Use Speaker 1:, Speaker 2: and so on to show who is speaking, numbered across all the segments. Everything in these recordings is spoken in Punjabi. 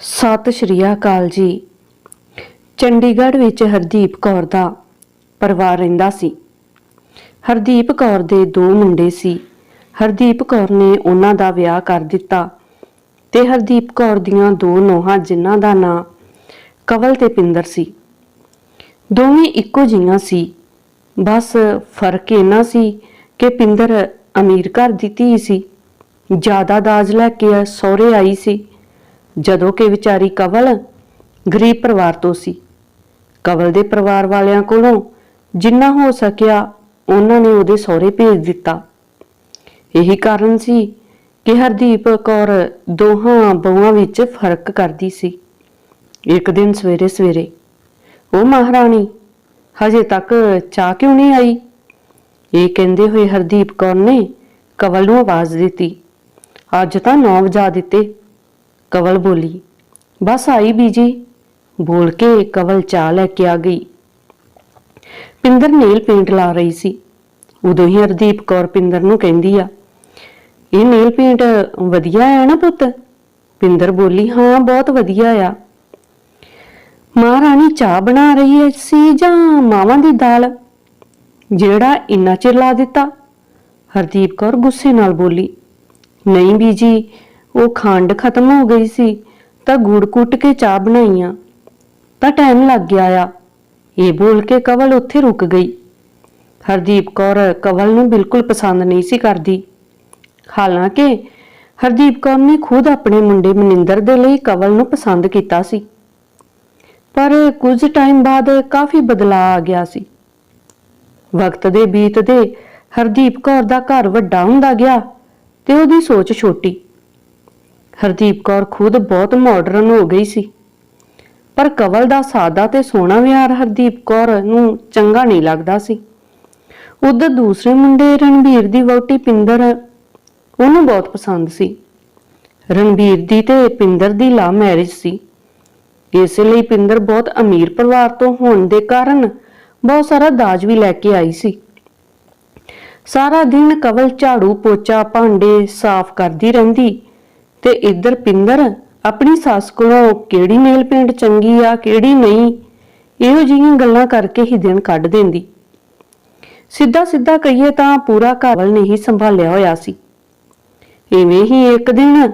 Speaker 1: ਸਤਿ ਸ਼੍ਰੀ ਅਕਾਲ ਜੀ। ਚੰਡੀਗੜ੍ਹ ਵਿੱਚ ਹਰਦੀਪ ਕੌਰ ਦਾ ਪਰਿਵਾਰ ਰਹਿੰਦਾ ਸੀ। ਹਰਦੀਪ ਕੌਰ ਦੇ ਦੋ ਮੁੰਡੇ ਸੀ। ਹਰਦੀਪ ਕੌਰ ਨੇ ਉਹਨਾਂ ਦਾ ਵਿਆਹ ਕਰ ਦਿੱਤਾ ਤੇ ਹਰਦੀਪ ਕੌਰ ਦੀਆਂ ਦੋ ਨੋਹਾਂ, ਜਿਨ੍ਹਾਂ ਦਾ ਨਾਂ ਕਵਲ ਤੇ ਪਿੰਦਰ ਸੀ। ਦੋਵੇਂ ਇੱਕੋ ਜਿਹੀਆਂ ਸੀ। ਬਸ ਫ਼ਰਕ ਇਹਨਾਂ ਸੀ ਕਿ ਪਿੰਦਰ ਅਮੀਰ ਘਰ ਦੀ ਧੀ ਸੀ। ਜ਼ਿਆਦਾ ਦਾਜ ਲੈ ਕੇ ਸਹੁਰੇ ਆਈ ਸੀ। ਜਦੋਂ ਕਿ ਵਿਚਾਰੀ ਕਵਲ ਗਰੀਬ ਪਰਿਵਾਰ ਤੋਂ ਸੀ। ਕਵਲ ਦੇ ਪਰਿਵਾਰ ਵਾਲਿਆਂ ਕੋਲੋਂ ਜਿੰਨਾ ਹੋ ਸਕਿਆ ਉਹਨਾਂ ਨੇ ਉਹਦੇ ਸਹੁਰੇ ਭੇਜ ਦਿੱਤਾ। ਇਹੀ ਕਾਰਨ ਸੀ ਕਿ ਹਰਦੀਪ ਕੌਰ ਦੋਹਾਂ ਬਹੂਆਂ ਵਿੱਚ ਫ਼ਰਕ ਕਰਦੀ ਸੀ। ਇੱਕ ਦਿਨ ਸਵੇਰੇ ਸਵੇਰੇ ਉਹ ਮਹਾਰਾਣੀ, ਹਜੇ ਤੱਕ ਚਾਹ ਕਿਉਂ ਨਹੀਂ ਆਈ? ਇਹ ਕਹਿੰਦੇ ਹੋਏ ਹਰਦੀਪ ਕੌਰ ਨੇ ਕਵਲ ਨੂੰ ਆਵਾਜ਼ ਦਿੱਤੀ। ਅੱਜ ਤਾਂ 9 ਵਜਾ ਦਿੱਤੇ। ਕਵਲ ਬੋਲੀ, ਬਸ ਆਈ ਬੀਜੀ। ਬੋਲ ਕੇ ਕਵਲ ਚਾਹ ਲੈ ਕੇ ਆ ਗਈ। ਪਿੰਦਰ ਨੇਲ ਪੇਂਟ ਲਾ ਰਹੀ ਸੀ। ਉਦੋਂ ਹੀ ਹਰਦੀਪ ਕੌਰ ਪਿੰਦਰ ਨੂੰ ਕਹਿੰਦੀ ਆ, ਇਹ ਨੇਲ ਪੇਂਟ ਵਧੀਆ ਆ ਨਾ ਪੁੱਤ? ਪਿੰਦਰ ਬੋਲੀ, ਹਾਂ, ਬਹੁਤ ਵਧੀਆ ਆ। ਮਹਾਰਾਣੀ ਚਾਹ ਬਣਾ ਰਹੀ ਸੀ ਜਾਂ ਮਾਵਾਂ ਦੀ ਦਾਲ? ਜਿਹੜਾ ਇੰਨਾ ਚਿਰ ਲਾ ਦਿੱਤਾ? ਹਰਦੀਪ ਕੌਰ ਗੁੱਸੇ ਨਾਲ ਬੋਲੀ, ਨਹੀਂ ਬੀਜੀ ਉਹ ਖੰਡ ਖਤਮ ਹੋ ਗਈ ਸੀ, ਤਾਂ ਗੁੜ ਕੁੱਟ ਕੇ ਚਾਹ ਬਣਾਈਆਂ। ਤਾਂ ਟਾਈਮ ਲੱਗ ਗਿਆ ਆ। ਇਹ ਬੋਲ ਕੇ ਕਵਲ ਉੱਥੇ ਰੁਕ ਗਈ। ਹਰਦੀਪ ਕੌਰ ਕਵਲ ਨੂੰ ਬਿਲਕੁਲ ਪਸੰਦ ਨਹੀਂ ਸੀ ਕਰਦੀ। ਹਾਲਾਂਕਿ ਹਰਦੀਪ ਕੌਰ ਨੇ ਖੁਦ ਆਪਣੇ ਮੁੰਡੇ ਮਨਿੰਦਰ ਦੇ ਲਈ ਕਵਲ ਨੂੰ ਪਸੰਦ ਕੀਤਾ ਸੀ। ਪਰ ਕੁਝ ਟਾਈਮ ਬਾਅਦ ਕਾਫੀ ਬਦਲਾਅ ਆ ਗਿਆ ਸੀ। ਵਕਤ ਦੇ ਬੀਤਦੇ ਹਰਦੀਪ ਕੌਰ ਦਾ ਘਰ ਵੱਡਾ ਹੁੰਦਾ ਗਿਆ ਤੇ ਉਹਦੀ ਸੋਚ ਛੋਟੀ। ਹਰਦੀਪ ਕੌਰ ਖੁਦ ਬਹੁਤ ਮਾਡਰਨ ਹੋ ਗਈ ਸੀ। ਪਰ ਕਵਲ ਦਾ ਸਾਦਾ ਤੇ ਸੋਹਣਾ ਵਿਹਾਰ ਹਰਦੀਪ ਕੌਰ ਨੂੰ ਚੰਗਾ ਨਹੀਂ ਲੱਗਦਾ ਸੀ। ਉਧਰ ਦੂਸਰੇ ਮੁੰਡੇ ਰਣਬੀਰ ਦੀ ਵਹੁਟੀ ਪਿੰਦਰ, ਉਹਨੂੰ ਬਹੁਤ ਪਸੰਦ ਸੀ। ਰਣਬੀਰ ਦੀ ਤੇ ਪਿੰਦਰ ਦੀ ਲਾ ਮੈਰਿਜ ਸੀ। ਇਸ ਲਈ ਪਿੰਦਰ ਬਹੁਤ ਅਮੀਰ ਪਰਿਵਾਰ ਤੋਂ ਹੋਣ ਦੇ ਕਾਰਨ ਬਹੁਤ ਸਾਰਾ ਦਾਜ ਵੀ ਲੈ ਕੇ ਆਈ ਸੀ। ਸਾਰਾ ਦਿਨ ਕਵਲ ਝਾੜੂ ਪੋਚਾ ਭਾਂਡੇ ਸਾਫ਼ ਕਰਦੀ ਰਹਿੰਦੀ ਤੇ ਇੱਧਰ ਪਿੰਦਰ, ਆਪਣੀ ਸੱਸ ਕੋਲੋਂ ਕਿਹੜੀ ਮੇਲ ਪੇਂਟ ਚੰਗੀ ਆ, ਕਿਹੜੀ ਨਹੀਂ, ਇਹੋ ਜਿਹੀਆਂ ਗੱਲਾਂ ਕਰਕੇ ਹੀ ਦਿਨ ਕੱਢ ਦਿੰਦੀ। ਸਿੱਧਾ ਸਿੱਧਾ ਕਹੀਏ ਤਾਂ ਪੂਰਾ ਕਵਲ ਨੇ ਹੀ ਸੰਭਾਲਿਆ ਹੋਇਆ ਸੀ। ਇਵੇਂ ਹੀ ਇੱਕ ਦਿਨ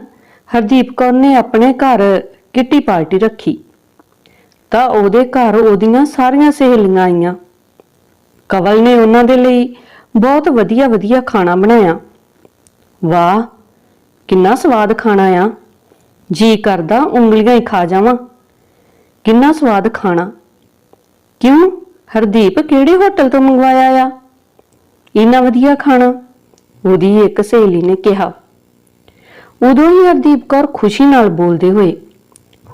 Speaker 1: ਹਰਦੀਪ ਕੌਰ ਨੇ ਆਪਣੇ ਘਰ ਕਿੱਟੀ ਪਾਰਟੀ ਰੱਖੀ। ਤਾਂ ਉਹਦੇ ਘਰ ਉਹਦੀਆਂ ਸਾਰੀਆਂ ਸਹੇਲੀਆਂ ਆਈਆਂ। ਕਵਲ ਨੇ ਉਹਨਾਂ ਦੇ ਲਈ ਬਹੁਤ ਵਧੀਆ ਵਧੀਆ ਖਾਣਾ ਬਣਾਇਆ। ਵਾਹ ਕਿੰਨਾ ਸਵਾਦ ਖਾਣਾ ਆ? ਜੀ ਕਰਦਾ, ਉਂਗਲੀਆਂ ਹੀ ਖਾ ਜਾਵਾਂ। ਕਿੰਨਾ ਸਵਾਦ ਖਾਣਾ? ਕਿਉਂ? ਹਰਦੀਪ ਕਿਹੜੇ ਹੋਟਲ ਤੋਂ ਮੰਗਵਾਇਆ ਆ? ਇੰਨਾ ਵਧੀਆ ਖਾਣਾ? ਉਹਦੀ ਇੱਕ ਸਹੇਲੀ ਨੇ ਕਿਹਾ। ਉਦੋਂ ਹੀ ਹਰਦੀਪ ਕੌਰ ਖੁਸ਼ੀ ਨਾਲ ਬੋਲਦੇ ਹੋਏ,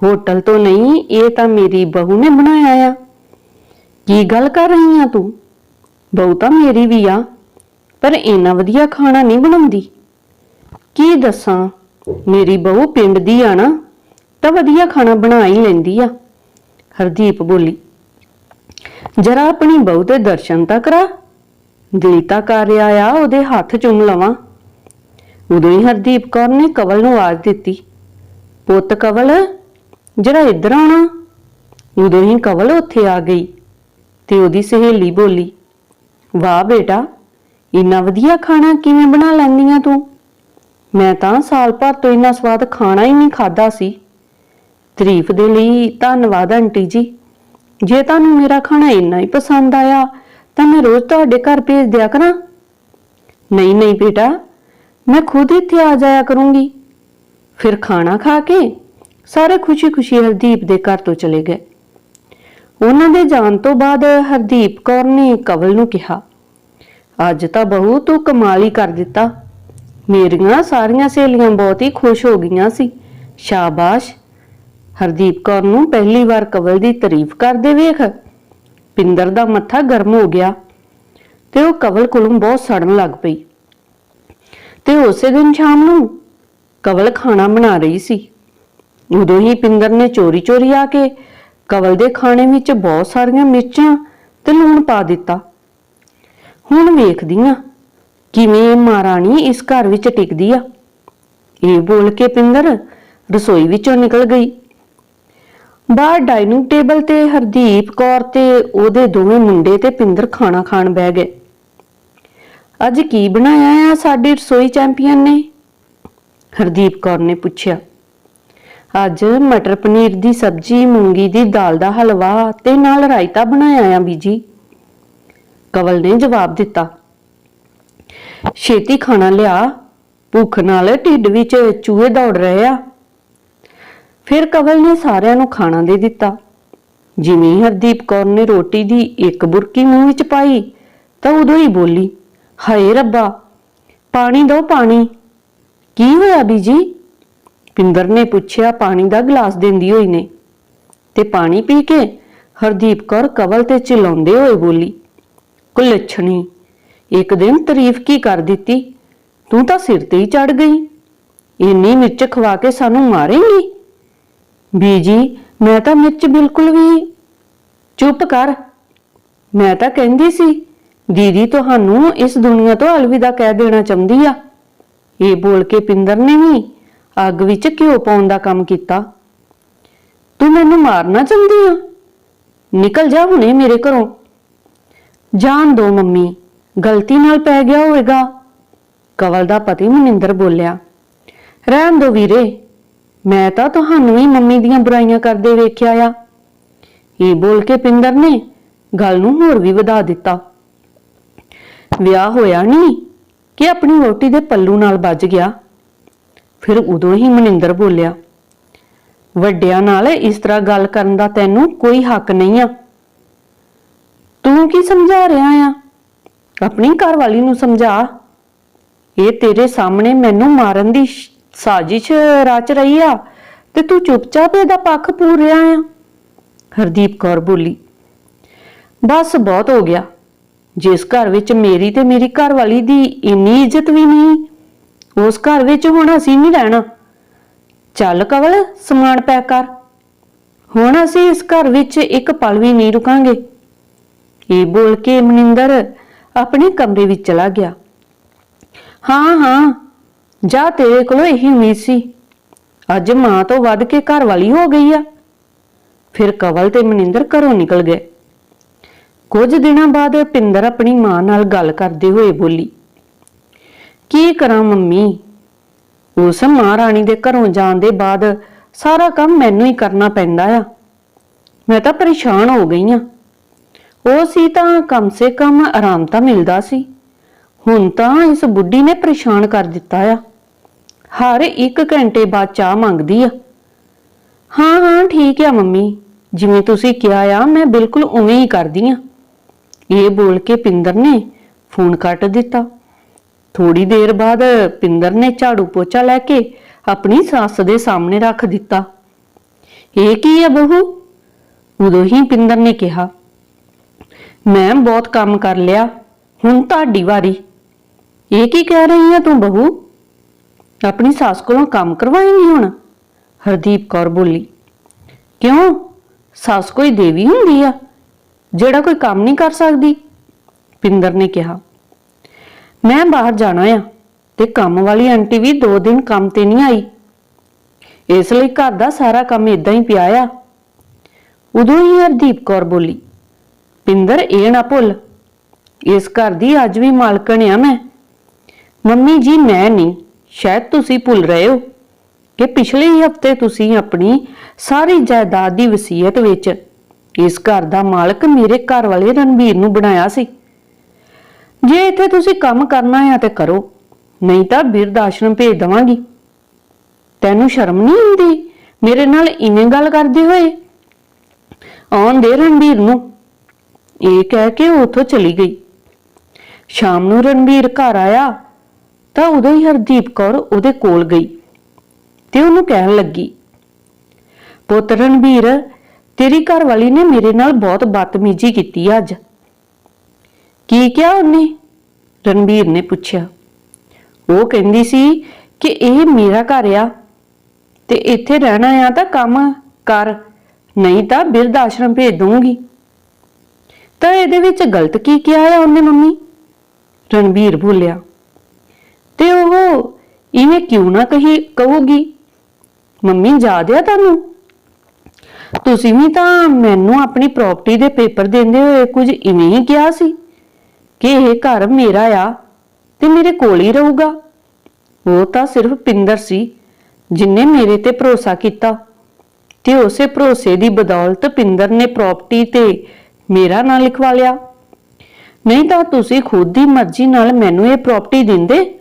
Speaker 1: ਹੋਟਲ ਤੋਂ ਨਹੀਂ, ਇਹ ਤਾਂ ਮੇਰੀ ਬਹੂ ਨੇ ਬਣਾਇਆ ਆ। ਕੀ ਗੱਲ ਕਰ ਰਹੀ ਆ ਤੂੰ? ਬਹੂ ਤਾਂ ਮੇਰੀ ਵੀ ਆ, ਪਰ ਇੰਨਾ ਵਧੀਆ ਖਾਣਾ ਨਹੀਂ ਬਣਾਉਂਦੀ। ਕੀ ਦੱਸਾਂ? ਮੇਰੀ ਬਹੂ ਪਿੰਡ ਦੀ ਆ ਨਾ, ਤਾਂ ਵਧੀਆ ਖਾਣਾ ਬਣਾ ਹੀ ਲੈਂਦੀ ਆ। ਹਰਦੀਪ ਬੋਲੀ, ਜਰਾ ਆਪਣੀ ਬਹੂ ਦੇ ਦਰਸ਼ਨ ਤਾਂ ਕਰਾ। ਦਿਲ ਤਾਂ ਕਰ ਰਿਹਾ ਆ ਉਹਦੇ ਹੱਥ ਚੁੰਮ ਲਵਾਂ। ਉਦੋਂ ਹੀ ਹਰਦੀਪ ਕੌਰ ਨੇ ਕਵਲ ਨੂੰ ਆਵਾਜ਼ ਦਿੱਤੀ, ਪੁੱਤ ਕਵਲ, ਜਰਾ ਇੱਧਰ ਆਉਣਾ। ਉਦੋਂ ਹੀ ਕਵਲ ਉੱਥੇ ਆ ਗਈ ਤੇ ਉਹਦੀ ਸਹੇਲੀ ਬੋਲੀ, ਵਾਹ ਬੇਟਾ, ਇੰਨਾ ਵਧੀਆ ਖਾਣਾ ਕਿਵੇਂ ਬਣਾ ਲੈਂਦੀਆਂ ਤੂੰ? ਮੈਂ ਤਾਂ ਸਾਲ ਭਰ ਤੋਂ ਇੰਨਾ ਸਵਾਦ ਖਾਣਾ ਹੀ ਨਹੀਂ ਖਾਦਾ ਸੀ। ਤਾਰੀਫ ਦੇ ਲਈ ਧੰਨਵਾਦ, ਆਂਟੀ ਜੀ। ਜੇ ਤੁਹਾਨੂੰ ਮੇਰਾ ਖਾਣਾ ਇੰਨਾ ਹੀ ਪਸੰਦ ਆਇਆ, ਤਾਂ ਮੈਂ ਰੋਜ਼ ਤੁਹਾਡੇ ਘਰ ਭੇਜ ਦਿਆ ਕਰਾਂ। ਨਹੀਂ ਨਹੀਂ ਬੇਟਾ, ਮੈਂ ਖੁਦ ਇੱਥੇ ਆ ਜਾਇਆ ਕਰੂੰਗੀ। ਫਿਰ ਖਾਣਾ ਖਾ ਕੇ ਸਾਰੇ ਖੁਸ਼ੀ-ਖੁਸ਼ੀ ਹਰਦੀਪ ਦੇ ਘਰ ਤੋਂ ਚਲੇ ਗਏ। ਉਹਨਾਂ ਦੇ ਜਾਣ ਤੋਂ ਬਾਅਦ ਹਰਦੀਪ ਕੌਰ ਨੇ ਕਵਲ ਨੂੰ ਕਿਹਾ, ਅੱਜ ਤਾਂ ਬਹੂ ਤੂੰ ਕਮਾਲ ਹੀ ਕਰ ਦਿੱਤਾ। ਮੇਰੀਆਂ ਸਾਰੀਆਂ ਸਹੇਲੀਆਂ ਬਹੁਤ ਹੀ ਖੁਸ਼ ਹੋ ਗਈਆਂ ਸੀ। ਸ਼ਾਬਾਸ਼। ਹਰਦੀਪ ਕੌਰ ਨੂੰ ਪਹਿਲੀ ਵਾਰ ਕਵਲ ਦੀ ਤਾਰੀਫ ਕਰਦੇ ਵੇਖ ਪਿੰਦਰ ਦਾ ਮੱਥਾ ਗਰਮ ਹੋ ਗਿਆ ਤੇ ਉਹ ਕਵਲ ਕੋਲੋਂ ਬਹੁਤ ਸੜਨ ਲੱਗ ਪਈ। ਤੇ ਉਸੇ ਦਿਨ ਸ਼ਾਮ ਨੂੰ ਕਵਲ ਖਾਣਾ ਬਣਾ ਰਹੀ ਸੀ। ਉਦੋਂ ਹੀ ਪਿੰਦਰ ਨੇ ਚੋਰੀ-ਚੋਰੀ ਆ ਕੇ ਕਵਲ ਦੇ ਖਾਣੇ ਵਿੱਚ ਬਹੁਤ ਸਾਰੀਆਂ ਮਿਰਚਾਂ ਤੇ ਲੂਣ ਪਾ ਦਿੱਤਾ। ਹੁਣ ਵੇਖਦੀ ਆ ਕਿਵੇਂ ਮਹਾਰਾਣੀ ਇਸ ਘਰ ਵਿੱਚ ਟਿਕਦੀ ਆ? ਇਹ ਬੋਲ ਕੇ ਪਿੰਦਰ ਰਸੋਈ ਵਿੱਚੋਂ ਨਿਕਲ ਗਈ। ਬਾਹਰ ਡਾਈਨਿੰਗ ਟੇਬਲ ਤੇ ਹਰਦੀਪ ਕੌਰ ਤੇ ਉਹਦੇ ਦੋਵੇਂ ਮੁੰਡੇ ਤੇ ਪਿੰਦਰ ਖਾਣਾ ਖਾਣ ਬਹਿ ਗਏ। ਅੱਜ ਕੀ ਬਣਾਇਆ ਆ ਸਾਡੀ ਰਸੋਈ ਚੈਂਪੀਅਨ ਨੇ? ਹਰਦੀਪ ਕੌਰ ਨੇ ਪੁੱਛਿਆ। ਅੱਜ ਮਟਰ ਪਨੀਰ ਦੀ ਸਬਜ਼ੀ, ਮੂੰਗੀ ਦੀ ਦਾਲ ਦਾ ਹਲਵਾ ਤੇ ਨਾਲ ਰਾਇਤਾ ਬਣਾਇਆ ਆ ਬੀਜੀ। ਕਵਲ ਨੇ ਜਵਾਬ ਦਿੱਤਾ। ਛੇਤੀ ਖਾਣਾ ਲਿਆ। ਭੁੱਖ ਨਾਲ ਢਿੱਡ ਵਿੱਚ ਚੂਹੇ ਦੌੜ ਰਹੇ ਆ। ਫਿਰ ਕਵਲ ਨੇ ਸਾਰਿਆਂ ਨੂੰ ਖਾਣਾ ਦੇ ਦਿੱਤਾ। ਜਿਵੇਂ ਹਰਦੀਪ ਕੌਰ ਨੇ ਰੋਟੀ ਦੀ ਇੱਕ ਬੁਰਕੀ ਮੂੰਹ ਵਿੱਚ ਪਾਈ, ਤਾਂ ਉਦੋਂ ਹੀ ਬੋਲੀ, ਹਾਏ ਰੱਬਾ, ਪਾਣੀ ਦਿਓ ਪਾਣੀ। ਕੀ ਹੋਇਆ ਬੀਜੀ? ਪਿੰਦਰ ਨੇ ਪੁੱਛਿਆ, ਪਾਣੀ ਦਾ ਗਲਾਸ ਦਿੰਦੀ ਹੋਈ ਨੇ? ਤੇ ਪਾਣੀ ਪੀ ਕੇ ਹਰਦੀਪ ਕੌਰ ਕਵਲ ਤੇ ਚਿਲਾਉਂਦੇ ਹੋਏ ਬੋਲੀ, ਕੁਲੱਛਣੀ ਇੱਕ ਦਿਨ ਤਾਰੀਫ ਕੀ ਕਰ ਦਿੱਤੀ? ਤੂੰ ਤਾਂ ਸਿਰ ਤੇ ਹੀ ਚੜ ਗਈ। ਇੰਨੀ ਮਿਰਚ ਖਵਾ ਕੇ ਸਾਨੂੰ ਮਾਰੇਂਗੀ? ਬੀਜੀ, ਮੈਂ ਤਾਂ ਮਿਰਚ ਬਿਲਕੁਲ ਵੀ ਚੁੱਪ ਕਰ। ਮੈਂ ਤਾਂ ਕਹਿੰਦੀ ਸੀ, ਦੀਦੀ ਤੁਹਾਨੂੰ ਇਸ ਦੁਨੀਆ ਤੋਂ ਅਲਵਿਦਾ ਕਹਿ ਦੇਣਾ ਚਾਹੁੰਦੀ ਆ। ਇਹ ਬੋਲ ਕੇ ਪਿੰਦਰ ਨੇ ਵੀ ਅੱਗ ਵਿੱਚ ਘਿਓ ਪਾਉਣ ਦਾ ਕੰਮ ਕੀਤਾ। ਤੂੰ ਮੈਨੂੰ ਮਾਰਨਾ ਚਾਹੁੰਦੀ ਆ? ਨਿਕਲ ਜਾ ਹੁਣੇ ਮੇਰੇ ਘਰੋਂ। ਜਾਣ ਦੋ ਮੰਮੀ ਗਲਤੀ ਨਾਲ ਪੈ ਗਿਆ ਹੋਵੇਗਾ। ਕਵਲ ਦਾ ਪਤੀ ਮਨਿੰਦਰ ਬੋਲਿਆ, ਰਹਿਣ ਦੋ ਵੀਰੇ, ਮੈਂ ਤਾਂ ਤੁਹਾਨੂੰ ਹੀ ਮੰਮੀ ਦੀਆਂ ਬੁਰਾਈਆਂ ਕਰਦੇ ਵੇਖਿਆ ਆ। ਇਹ ਬੋਲ ਕੇ ਪਿੰਦਰ ਨੇ ਗੱਲ ਨੂੰ ਹੋਰ ਵੀ ਵਧਾ ਦਿੱਤਾ। ਵਿਆਹ ਹੋਇਆ ਨਹੀਂ ਕਿ ਆਪਣੀ ਵੋਟੀ ਦੇ ਪੱਲੂ ਨਾਲ ਵੱਜ ਗਿਆ? ਫਿਰ ਉਦੋਂ ਹੀ ਮਨਿੰਦਰ ਬੋਲਿਆ, ਵੱਡਿਆਂ ਨਾਲ ਇਸ ਤਰ੍ਹਾਂ ਗੱਲ ਕਰਨ ਦਾ ਤੈਨੂੰ ਕੋਈ ਹੱਕ ਨਹੀਂ ਆ। ਤੂੰ ਕੀ ਸਮਝਾ ਰਿਹਾ ਆ? ਆਪਣੀ ਘਰਵਾਲੀ ਨੂੰ ਸਮਝਾ। ਇਹ ਤੇਰੇ ਸਾਹਮਣੇ ਮੈਨੂੰ ਮਾਰਨ ਦੀ ਸਾਜ਼ਿਸ਼ ਰਚ ਰਹੀ ਆ ਤੇ ਤੂੰ ਚੁੱਪਚਾਪ ਇਹਦਾ ਪੱਖ ਪੂਰ ਰਿਹਾ ਆ। ਹਰਦੀਪ ਕੌਰ ਬੋਲੀ, ਬਸ ਬਹੁਤ ਹੋ ਗਿਆ। ਜਿਸ ਘਰ ਵਿੱਚ ਮੇਰੀ ਤੇ ਮੇਰੀ ਘਰਵਾਲੀ ਦੀ ਇੰਨੀ ਇੱਜ਼ਤ ਵੀ ਨਹੀਂ, ਉਸ ਘਰ ਵਿੱਚ ਹੁਣ ਅਸੀਂ ਨਹੀਂ ਰਹਿਣਾ। ਚੱਲ ਕਵਲ, ਸਮਾਨ ਪੈਕ ਕਰ। ਹੁਣ ਅਸੀਂ ਇਸ ਘਰ ਵਿੱਚ ਇੱਕ ਪਲ ਵੀ ਨਹੀਂ ਰੁਕਾਂਗੇ। ਇਹ ਬੋਲ ਕੇ ਮਨਿੰਦਰ ਆਪਣੇ ਕਮਰੇ ਵਿੱਚ ਚਲਾ ਗਿਆ। ਹਾਂ ਹਾਂ, ਜਾ ਤੇਰੇ ਕੋਲੋਂ ਇਹੀ ਉਮੀਦ ਸੀ। ਅੱਜ ਮਾਂ ਤੋਂ ਵੱਧ ਕੇ ਘਰ ਵਾਲੀ ਹੋ ਗਈ ਆ। ਫਿਰ ਕਵਲ ਤੇ ਮਨਿੰਦਰ ਘਰੋਂ ਨਿਕਲ ਗਏ। ਕੁਝ ਦਿਨਾਂ ਬਾਅਦ ਪਿੰਦਰ ਆਪਣੀ ਮਾਂ ਨਾਲ ਗੱਲ ਕਰਦੇ ਹੋਏ ਬੋਲੀ, ਕੀ ਕਰਾਂ ਮੰਮੀ? ਉਸ ਮਹਾਰਾਣੀ ਦੇ ਘਰੋਂ ਜਾਣ ਦੇ ਬਾਅਦ ਸਾਰਾ ਕੰਮ ਮੈਨੂੰ ਹੀ ਕਰਨਾ ਪੈਂਦਾ ਆ। ਮੈਂ ਤਾਂ ਪਰੇਸ਼ਾਨ ਹੋ ਗਈ ਆ। ਉਹ ਸੀ ਤਾਂ ਕਮ ਸੇ ਕਮ ਆਰਾਮ ਤਾਂ ਮਿਲਦਾ ਸੀ। ਹੁਣ ਤਾਂ ਇਸ ਬੁੱਢੀ ਨੇ ਪਰੇਸ਼ਾਨ ਕਰ ਦਿੱਤਾ ਆ। ਹਰ 1 ਘੰਟੇ ਬਾਅਦ ਚਾਹ ਮੰਗਦੀ ਆ। ਹਾਂ ਹਾਂ, ਠੀਕ ਆ ਮੰਮੀ। ਜਿਵੇਂ ਤੁਸੀਂ ਕਿਹਾ ਆ, ਮੈਂ ਬਿਲਕੁਲ ਉਵੇਂ ਹੀ ਕਰਦੀ ਆ। ਇਹ ਬੋਲ ਕੇ ਪਿੰਦਰ ਨੇ ਫੋਨ ਕੱਟ ਦਿੱਤਾ। ਥੋੜੀ ਦੇਰ ਬਾਅਦ ਪਿੰਦਰ ਨੇ ਝਾੜੂ ਪੋਚਾ ਲੈ ਕੇ ਆਪਣੀ ਸੱਸ ਦੇ ਸਾਹਮਣੇ ਰੱਖ ਦਿੱਤਾ। ਇਹ ਕੀ ਹੈ ਬਹੂ? ਉਦੋਂ ਹੀ ਪਿੰਦਰ ਨੇ ਕਿਹਾ ਮੈਂ ਬਹੁਤ ਕੰਮ ਕਰ ਲਿਆ, ਹੁਣ ਤੁਹਾਡੀ ਵਾਰੀ। ਇਹ ਕੀ ਕਹਿ ਰਹੀ ਹੈ ਤੂੰ ਬਹੂ? ਆਪਣੀ ਸੱਸ ਕੋਲੋਂ ਕੰਮ ਕਰਵਾਏਂਗੀ ਹੁਣ? ਹਰਦੀਪ ਕੌਰ ਬੋਲੀ, ਕਿਉਂ? ਸੱਸ ਕੋਈ ਦੇਵੀ ਹੁੰਦੀ ਆ, ਜਿਹੜਾ ਕੋਈ ਕੰਮ ਨਹੀਂ ਕਰ ਸਕਦੀ? ਪਿੰਦਰ ਨੇ ਕਿਹਾ, ਮੈਂ ਬਾਹਰ ਜਾਣਾ ਆ ਤੇ ਕੰਮ ਵਾਲੀ ਆਂਟੀ ਵੀ ਦੋ ਦਿਨ ਕੰਮ ਤੇ ਨਹੀਂ ਆਈ। ਇਸ ਲਈ ਘਰ ਦਾ ਸਾਰਾ ਕੰਮ ਇਦਾਂ ਹੀ ਪਿਆ ਆ। ਉਦੋਂ ਹੀ ਹਰਦੀਪ ਕੌਰ ਬੋਲੀ ਪਿੰਦਰ, ਇਹ ਨਾ ਭੁੱਲ। ਇਸ ਘਰ ਦੀ ਅੱਜ ਵੀ ਮਾਲਕਣ ਆ ਮੈਂ। ਮੰਮੀ ਜੀ, ਮੈਂ ਨਹੀਂ। ਸ਼ਾਇਦ ਤੁਸੀਂ ਭੁੱਲ ਰਹੇ ਹੋ ਕਿ ਪਿਛਲੇ ਹੀ ਹਫ਼ਤੇ ਤੁਸੀਂ ਆਪਣੀ ਸਾਰੀ ਜਾਇਦਾਦ ਦੀ ਵਸੀਅਤ ਵਿੱਚ ਇਸ ਘਰ ਦਾ ਮਾਲਕ ਮੇਰੇ ਘਰ ਵਾਲੇ ਰਣਵੀਰ ਨੂੰ ਬਣਾਇਆ ਸੀ। ਜੇ ਇੱਥੇ ਤੁਸੀਂ ਕੰਮ ਕਰਨਾ ਹੈ ਤੇ ਕਰੋ, ਨਹੀਂ ਤਾਂ ਬਿਰਧ ਆਸ਼ਰਮ ਭੇਜ ਦਵਾਂਗੀ। ਤੈਨੂੰ ਸ਼ਰਮ ਨਹੀਂ ਆਉਂਦੀ ਮੇਰੇ ਨਾਲ ਇਵੇਂ ਗੱਲ ਕਰਦੇ ਹੋਏ? ਆਉਣ ਦੇ ਰਣਵੀਰ ਨੂੰ। ਇਹ ਕਹਿ ਕੇ ਉਹ ਉੱਥੋਂ ਚਲੀ ਗਈ। ਸ਼ਾਮ ਨੂੰ ਰਣਵੀਰ ਘਰ ਆਇਆ ਤਾਂ ਉਦੋਂ ਹੀ ਹਰਦੀਪ ਕੌਰ ਉਹਦੇ ਕੋਲ ਗਈ ਤੇ ਉਹਨੂੰ ਕਹਿਣ ਲੱਗੀ, ਪੁੱਤ ਰਣਵੀਰ ਤੇਰੀ ਘਰਵਾਲੀ ਨੇ ਮੇਰੇ ਨਾਲ ਬਹੁਤ ਬਦਤਮੀਜ਼ੀ ਕੀਤੀ ਅੱਜ। ਕੀ ਕਿਹਾ ਉਹਨੇ? ਰਣਵੀਰ ਨੇ ਪੁੱਛਿਆ। ਉਹ ਕਹਿੰਦੀ ਸੀ ਕਿ ਇਹ ਮੇਰਾ ਘਰ ਆ ਤੇ ਇੱਥੇ ਰਹਿਣਾ ਆ ਤਾਂ ਕੰਮ ਕਰ, ਨਹੀਂ ਤਾਂ ਬਿਰਧ ਆਸ਼ਰਮ ਭੇਜ ਦੂੰਗੀ ਤਾਂ ਇਹਦੇ ਵਿੱਚ ਗਲਤ ਕੀ ਕਿਹਾ ਹੈ ਉਹਨੇ ਮੰਮੀ? ਰਣਵੀਰ ਬੋਲਿਆ, ਤੇ ਉਹ ਇਵੇਂ ਕਿਉਂ ਨਾ ਕਹੀ, ਕਹੂਗੀ? ਮੰਮੀ ਯਾਦ ਆ ਤੁਹਾਨੂੰ? ਤੁਸੀਂ ਵੀ ਤਾਂ ਮੈਨੂੰ ਆਪਣੀ ਪ੍ਰਾਪਰਟੀ ਦੇ ਪੇਪਰ ਦਿੰਦੇ ਹੋਏ ਕੁਝ ਇਵੇਂ ਹੀ ਕਿਹਾ ਸੀ ਕਿ ਇਹ ਘਰ ਮੇਰਾ ਆ ਤੇ ਮੇਰੇ ਕੋਲ ਹੀ ਰਹੂਗਾ। ਉਹ ਤਾਂ ਸਿਰਫ ਪਿੰਦਰ ਸੀ ਜਿਨੇ ਮੇਰੇ ਤੇ ਭਰੋਸਾ ਕੀਤਾ ਤੇ ਉਸੇ ਭਰੋਸੇ ਦੀ ਬਦੌਲਤ ਪਿੰਦਰ ਨੇ ਪ੍ਰਾਪਰਟੀ ਤੇ ਮੇਰਾ ਨਾਂ ਲਿਖਵਾ ਲਿਆ ਨਹੀਂ ਤਾਂ ਤੁਸੀਂ ਖੁਦ ਦੀ ਮਰਜ਼ੀ ਨਾਲ ਮੈਨੂੰ ਇਹ ਪ੍ਰਾਪਰਟੀ ਦਿੰਦੇ।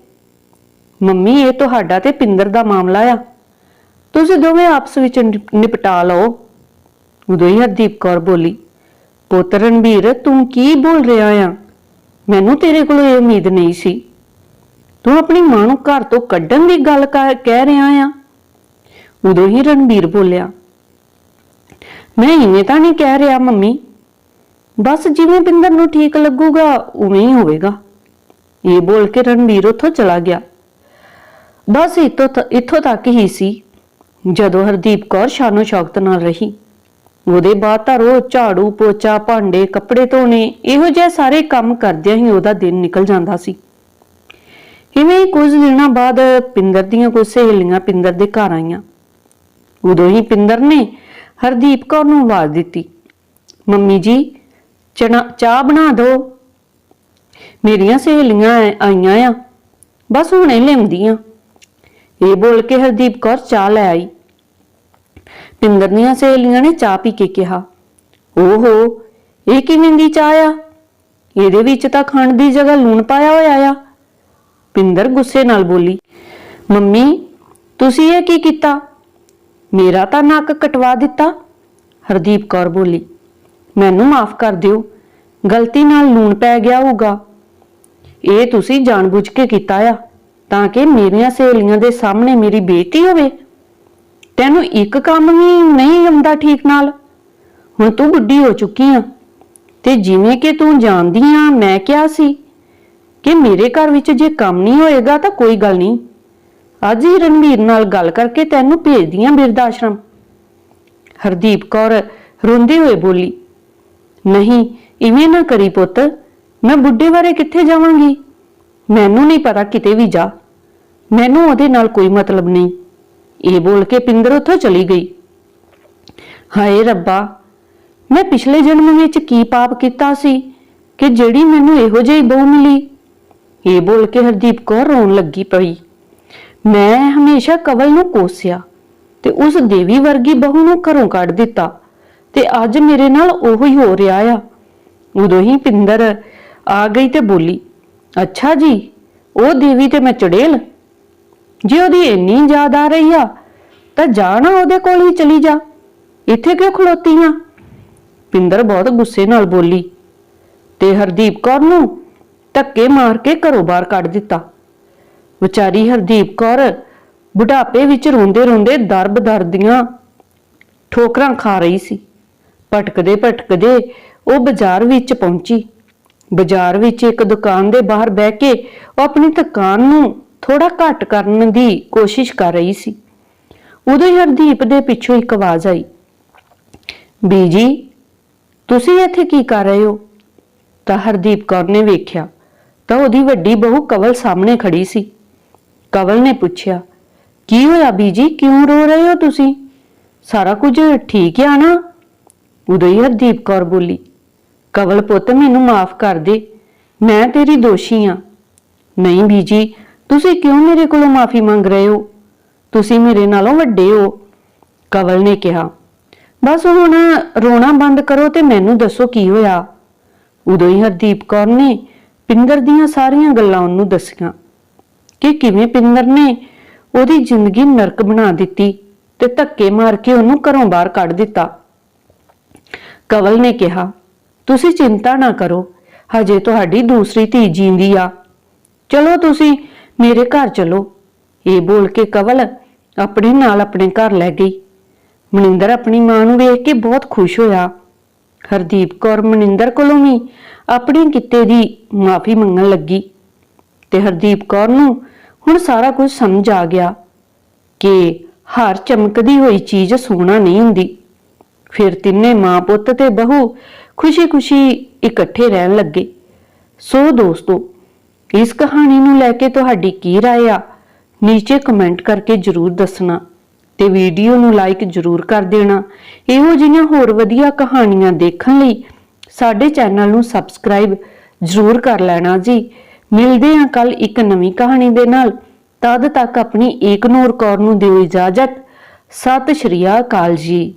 Speaker 1: ਮੰਮੀ, ਇਹ ਤੁਹਾਡਾ ਤੇ ਪਿੰਦਰ ਦਾ ਮਾਮਲਾ ਆ। ਤੁਸੀਂ ਦੋਵੇਂ ਆਪਸ ਵਿੱਚ ਨਿਪਟਾ ਲਓ। ਉਦੋਂ ਹੀ ਹਰਦੀਪ ਕੌਰ ਬੋਲੀ, ਪੁੱਤ ਰਣਬੀਰ, ਤੂੰ ਕੀ ਬੋਲ ਰਿਹਾ ਆ? ਮੈਨੂੰ ਤੇਰੇ ਕੋਲੋਂ ਇਹ ਉਮੀਦ ਨਹੀਂ ਸੀ। ਤੂੰ ਆਪਣੀ ਮਾਂ ਨੂੰ ਘਰ ਤੋਂ ਕੱਢਣ ਦੀ ਗੱਲ ਕਰ- ਕਹਿ ਰਿਹਾ ਆ? ਉਦੋਂ ਹੀ ਰਣਬੀਰ ਬੋਲਿਆ, ਮੈਂ ਇਵੇਂ ਤਾਂ ਨਹੀਂ ਕਹਿ ਰਿਹਾ ਮੰਮੀ। ਬਸ ਜਿਵੇਂ ਪਿੰਦਰ ਨੂੰ ਠੀਕ ਲੱਗੂਗਾ, ਉਵੇਂ ਹੀ ਹੋਵੇਗਾ। ਇਹ ਬੋਲ ਕੇ ਰਣਬੀਰ ਉੱਥੋਂ ਚਲਾ ਗਿਆ। ਬਸ ਇੱਥੋਂ ਤ- ਇੱਥੋਂ ਤੱਕ ਹੀ ਸੀ, ਜਦੋਂ ਹਰਦੀਪ ਕੌਰ ਸ਼ਾਨੋ ਸ਼ੌਕਤ ਨਾਲ ਰਹੀ। ਉਹਦੇ ਬਾਅਦ ਤਾਂ ਰੋਜ਼ ਝਾੜੂ, ਪੋਚਾ, ਭਾਂਡੇ, ਕੱਪੜੇ ਧੋਣੇ, ਇਹੋ ਜਿਹੇ ਸਾਰੇ ਕੰਮ ਕਰਦਿਆਂ ਹੀ ਉਹਦਾ ਦਿਨ ਨਿਕਲ ਜਾਂਦਾ ਸੀ। ਇਵੇਂ ਹੀ ਕੁਝ ਦਿਨਾਂ ਬਾਅਦ ਪਿੰਦਰ ਦੀਆਂ ਕੁਝ ਸਹੇਲੀਆਂ ਪਿੰਦਰ ਦੇ ਘਰ ਆਈਆਂ। ਉਦੋਂ ਹੀ ਪਿੰਦਰ ਨੇ ਹਰਦੀਪ ਕੌਰ ਨੂੰ ਆਵਾਜ਼ ਦਿੱਤੀ। ਮੰਮੀ ਜੀ ਚਣਾ ਚਾਹ ਬਣਾ ਦਿਓ ਮੇਰੀਆਂ ਸਹੇਲੀਆਂ ਆਈਆਂ ਆ। ਬਸ ਹੁਣੇ ਲਿਆਉਂਦੀਆਂ। ਇਹ ਬੋਲ ਕੇ ਹਰਦੀਪ ਕੌਰ ਚਾਹ ਲੈ ਆਈ। ਪਿੰਦਰ ਦੀਆਂ ਸਹੇਲੀਆਂ ਨੇ ਚਾਹ ਪੀ ਕੇ ਕਿਹਾ, ਓਹੋ, ਇਹ ਕਿਵੇਂ ਦੀ ਚਾਹ ਆ? ਇਹਦੇ ਵਿੱਚ ਤਾਂ ਖੰਡ ਦੀ ਜਗ੍ਹਾ ਲੂਣ ਪਾਇਆ ਹੋਇਆ ਆ। ਪਿੰਦਰ ਗੁੱਸੇ ਨਾਲ ਬੋਲੀ, ਮੰਮੀ, ਤੁਸੀਂ ਇਹ ਕੀ ਕੀਤਾ? ਮੇਰਾ ਤਾਂ ਨੱਕ ਕਟਵਾ ਦਿੱਤਾ। ਹਰਦੀਪ ਕੌਰ ਬੋਲੀ ਮੈਨੂੰ ਮਾਫ ਕਰ ਦਿਓ। ਗਲਤੀ ਨਾਲ ਲੂਣ ਪੈ ਗਿਆ ਹੋਊਗਾ। ਇਹ ਤੁਸੀਂ ਜਾਣਬੁੱਝ ਕੇ ਕੀਤਾ ਆ, ਤਾਂ ਕਿ ਮੇਰੀਆਂ ਸਹੇਲੀਆਂ ਦੇ ਸਾਹਮਣੇ ਮੇਰੀ ਬੇਇੱਜ਼ਤੀ ਹੋਵੇ। ਤੈਨੂੰ ਇੱਕ ਕੰਮ ਵੀ ਨਹੀਂ ਆਉਂਦਾ ਠੀਕ ਨਾਲ। ਹੁਣ ਤੂੰ ਬੁੱਢੀ ਹੋ ਚੁੱਕੀ ਆ, ਤੇ ਜਿਵੇਂ ਕਿ ਤੂੰ ਜਾਣਦੀ ਆ, ਮੈਂ ਕਿਹਾ ਸੀ ਕਿ ਮੇਰੇ ਘਰ ਵਿੱਚ ਜੇ ਕੰਮ ਨਹੀਂ ਹੋਏਗਾ ਤਾਂ ਕੋਈ ਗੱਲ ਨਹੀਂ। ਅੱਜ ਹੀ ਰਣਵੀਰ ਨਾਲ ਗੱਲ ਕਰਕੇ ਤੈਨੂੰ ਭੇਜਦੀ ਆਂ ਬਿਰਧ ਆਸ਼ਰਮ। ਹਰਦੀਪ ਕੌਰ ਰੋਂਦੇ ਹੋਏ ਬੋਲੀ ਨਹੀਂ, ਇਵੇਂ ਨਾ ਕਰੀ ਪੁੱਤ। ਮੈਂ ਬੁੱਢੇ ਬਾਰੇ ਕਿੱਥੇ ਜਾਵਾਂਗੀ? ਮੈਨੂੰ ਨਹੀਂ ਪਤਾ ਕਿਤੇ ਵੀ ਜਾ। ਮੈਨੂੰ ਉਹਦੇ ਨਾਲ ਕੋਈ ਮਤਲਬ ਨਹੀਂ। ਇਹ ਬੋਲ ਕੇ ਪਿੰਦਰ ਉੱਥੋਂ ਚਲੀ ਗਈ। ਹਾਏ ਰੱਬਾ, ਮੈਂ ਪਿਛਲੇ ਜਨਮ ਵਿੱਚ ਕੀ ਪਾਪ ਕੀਤਾ ਸੀ ਕਿ ਜਿਹੜੀ ਮੈਨੂੰ ਇਹੋ ਜਿਹੀ ਬਹੂ ਮਿਲੀ? ਇਹ ਬੋਲ ਕੇ ਹਰਦੀਪ ਕੌਰ ਰੋਣ ਲੱਗੀ ਪਈ। ਮੈਂ ਹਮੇਸ਼ਾ ਕਵਲ ਨੂੰ ਕੋਸਿਆ ਤੇ ਉਸ ਦੇਵੀ ਵਰਗੀ ਬਹੂ ਨੂੰ ਘਰੋਂ ਕੱਢ ਦਿੱਤਾ। ਤੇ ਅੱਜ ਮੇਰੇ ਨਾਲ ਉਹੋ ਹੀ ਹੋ ਰਿਹਾ ਆ। ਉਦੋਂ ਹੀ ਪਿੰਦਰ ਆ ਗਈ ਤੇ ਬੋਲੀ, ਅੱਛਾ ਜੀ, ਉਹ ਦੇਵੀ ਤੇ ਮੈਂ ਚੜੇਲ? ਜੇ ਉਹਦੀ ਇੰਨੀ ਯਾਦ ਆ ਰਹੀ ਆ, ਤਾਂ ਜਾ ਨਾ ਉਹਦੇ ਕੋਲ ਹੀ ਚਲੀ ਜਾ। ਇੱਥੇ ਕਿਉਂ ਖਲੋਤੀ ਆ? ਪਿੰਦਰ ਬਹੁਤ ਗੁੱਸੇ ਨਾਲ ਬੋਲੀ, ਤੇ ਹਰਦੀਪ ਕੌਰ ਨੂੰ ਧੱਕੇ ਮਾਰ ਕੇ ਘਰੋਂ ਬਾਹਰ ਕੱਢ ਦਿੱਤਾ। ਵਿਚਾਰੀ ਹਰਦੀਪ ਕੌਰ ਬੁਢਾਪੇ ਵਿੱਚ ਰੋਂਦੇ ਰੋਂਦੇ ਦਰਬ ਦੀਆਂ ਠੋਕਰਾਂ ਖਾ ਰਹੀ ਸੀ। ਭਟਕਦੇ ਭਟਕਦੇ ਉਹ ਬਾਜ਼ਾਰ ਵਿੱਚ ਪਹੁੰਚੀ। ਬਾਜ਼ਾਰ ਵਿੱਚ ਇੱਕ ਦੁਕਾਨ ਦੇ ਬਾਹਰ ਬਹਿ ਕੇ ਉਹ ਆਪਣੀ ਥਕਾਨ ਨੂੰ ਥੋੜਾ ਘੱਟ ਕਰਨ ਦੀ ਕੋਸ਼ਿਸ਼ ਕਰ ਰਹੀ ਸੀ। ਉਦੋਂ ਹੀ ਹਰਦੀਪ ਦੇ ਪਿੱਛੋਂ ਇੱਕ ਆਵਾਜ਼ ਆਈ। ਬੀਜੀ ਤੁਸੀਂ ਇੱਥੇ ਕੀ ਕਰ ਰਹੇ ਹੋ? ਤਾਂ ਹਰਦੀਪ ਕੌਰ ਨੇ ਵੇਖਿਆ, ਤਾਂ ਉਹਦੀ ਵੱਡੀ ਬਹੂ ਕਵਲ ਸਾਹਮਣੇ ਖੜੀ ਸੀ। ਕਵਲ ਨੇ ਪੁੱਛਿਆ, ਕੀ ਹੋਇਆ ਬੀਜੀ ਕਿਉਂ ਰੋ ਰਹੇ ਹੋ ਤੁਸੀਂ? ਸਾਰਾ ਕੁਝ ਠੀਕ ਆ ਨਾ? ਉਦੋਂ ਹੀ ਹਰਦੀਪ ਕੌਰ ਬੋਲੀ, ਕਵਲ ਪੁੱਤ, ਮੈਨੂੰ ਮਾਫ ਕਰ ਦੇ, ਮੈਂ ਤੇਰੀ ਦੋਸ਼ੀ ਆ। ਨਹੀਂ ਬੀਜੀ, ਤੁਸੀਂ ਕਿਉਂ ਮੇਰੇ ਕੋਲੋਂ ਮਾਫੀ ਮੰਗ ਰਹੇ ਹੋ? ਤੁਸੀਂ ਮੇਰੇ ਨਾਲੋਂ ਵੱਡੇ ਹੋ। ਕਵਲ ਨੇ ਕਿਹਾ, ਬਸ ਹੁਣ ਰੋਣਾ ਬੰਦ ਕਰੋ ਤੇ ਮੈਨੂੰ ਦੱਸੋ ਕੀ ਹੋਇਆ? ਉਦੋਂ ਹੀ ਹਰਦੀਪ ਕੌਰ ਨੇ ਪਿੰਦਰ ਦੀਆਂ ਸਾਰੀਆਂ ਗੱਲਾਂ ਉਹਨੂੰ ਦੱਸੀਆਂ ਕਿ ਕਿਵੇਂ ਪਿੰਦਰ ਨੇ ਉਹਦੀ ਜ਼ਿੰਦਗੀ ਨਰਕ ਬਣਾ ਦਿੱਤੀ ਤੇ ਧੱਕੇ ਮਾਰ ਕੇ ਉਹਨੂੰ ਘਰੋਂ ਬਾਹਰ ਕੱਢ ਦਿੱਤਾ। ਕਵਲ ਨੇ ਕਿਹਾ, ਤੁਸੀਂ ਚਿੰਤਾ ਨਾ ਕਰੋ, ਹਜੇ ਤੁਹਾਡੀ ਦੂਸਰੀ ਧੀ ਜੀਂਦੀ ਆ। ਚਲੋ ਤੁਸੀਂ, ਮੇਰੇ ਘਰ ਚਲੋ। ਇਹ ਬੋਲ ਕੇ ਕਵਲ ਆਪਣੇ ਨਾਲ ਆਪਣੇ ਘਰ ਲੈ ਗਈ। ਮਨਿੰਦਰ ਆਪਣੀ ਮਾਂ ਨੂੰ ਵੇਖ ਕੇ ਬਹੁਤ ਖੁਸ਼ ਹੋਇਆ। ਹਰਦੀਪ ਕੌਰ ਮਨਿੰਦਰ ਕੋਲੋਂ ਵੀ ਆਪਣੇ ਕਿੱਤੇ ਦੀ ਮਾਫੀ ਮੰਗਣ ਲੱਗੀ ਤੇ ਹਰਦੀਪ ਕੌਰ ਨੂੰ ਹੁਣ ਸਾਰਾ ਕੁਝ ਸਮਝ ਆ ਗਿਆ ਕਿ ਹਰ ਚਮਕਦੀ ਹੋਈ ਚੀਜ਼ ਸੋਹਣਾ ਨਹੀਂ ਹੁੰਦੀ। ਫਿਰ ਤਿੰਨੇ ਮਾਂ ਪੁੱਤ ਤੇ ਬਹੂ ਖੁਸ਼ੀ-ਖੁਸ਼ੀ ਇਕੱਠੇ ਰਹਿਣ ਲੱਗੇ ਸੋ ਦੋਸਤੋ ਇਸ ਕਹਾਣੀ ਨੂੰ ਲੈ ਕੇ ਤੁਹਾਡੀ ਕੀ رائے ਆ ਨੀਚੇ ਕਮੈਂਟ ਕਰਕੇ ਜਰੂਰ ਦੱਸਣਾ ਤੇ ਵੀਡੀਓ ਨੂੰ ਲਾਈਕ ਜ਼ਰੂਰ ਕਰ ਦੇਣਾ ਇਹੋ ਜਿਹੀਆਂ ਹੋਰ ਵਧੀਆ ਕਹਾਣੀਆਂ ਦੇਖਣ ਲਈ ਸਾਡੇ ਚੈਨਲ ਨੂੰ ਸਬਸਕ੍ਰਾਈਬ ਜ਼ਰੂਰ ਕਰ ਲੈਣਾ ਜੀ ਮਿਲਦੇ ਹਾਂ ਕੱਲ ਇੱਕ ਨਵੀਂ ਕਹਾਣੀ ਦੇ ਨਾਲ ਤਦ ਤੱਕ ਆਪਣੀ ਏਕਨੂਰ ਕੌਰ ਨੂੰ ਦਿਓ ਇਜਾਜ਼ਤ ਸਤਿ ਸ਼੍ਰੀ ਅਕਾਲ ਜੀ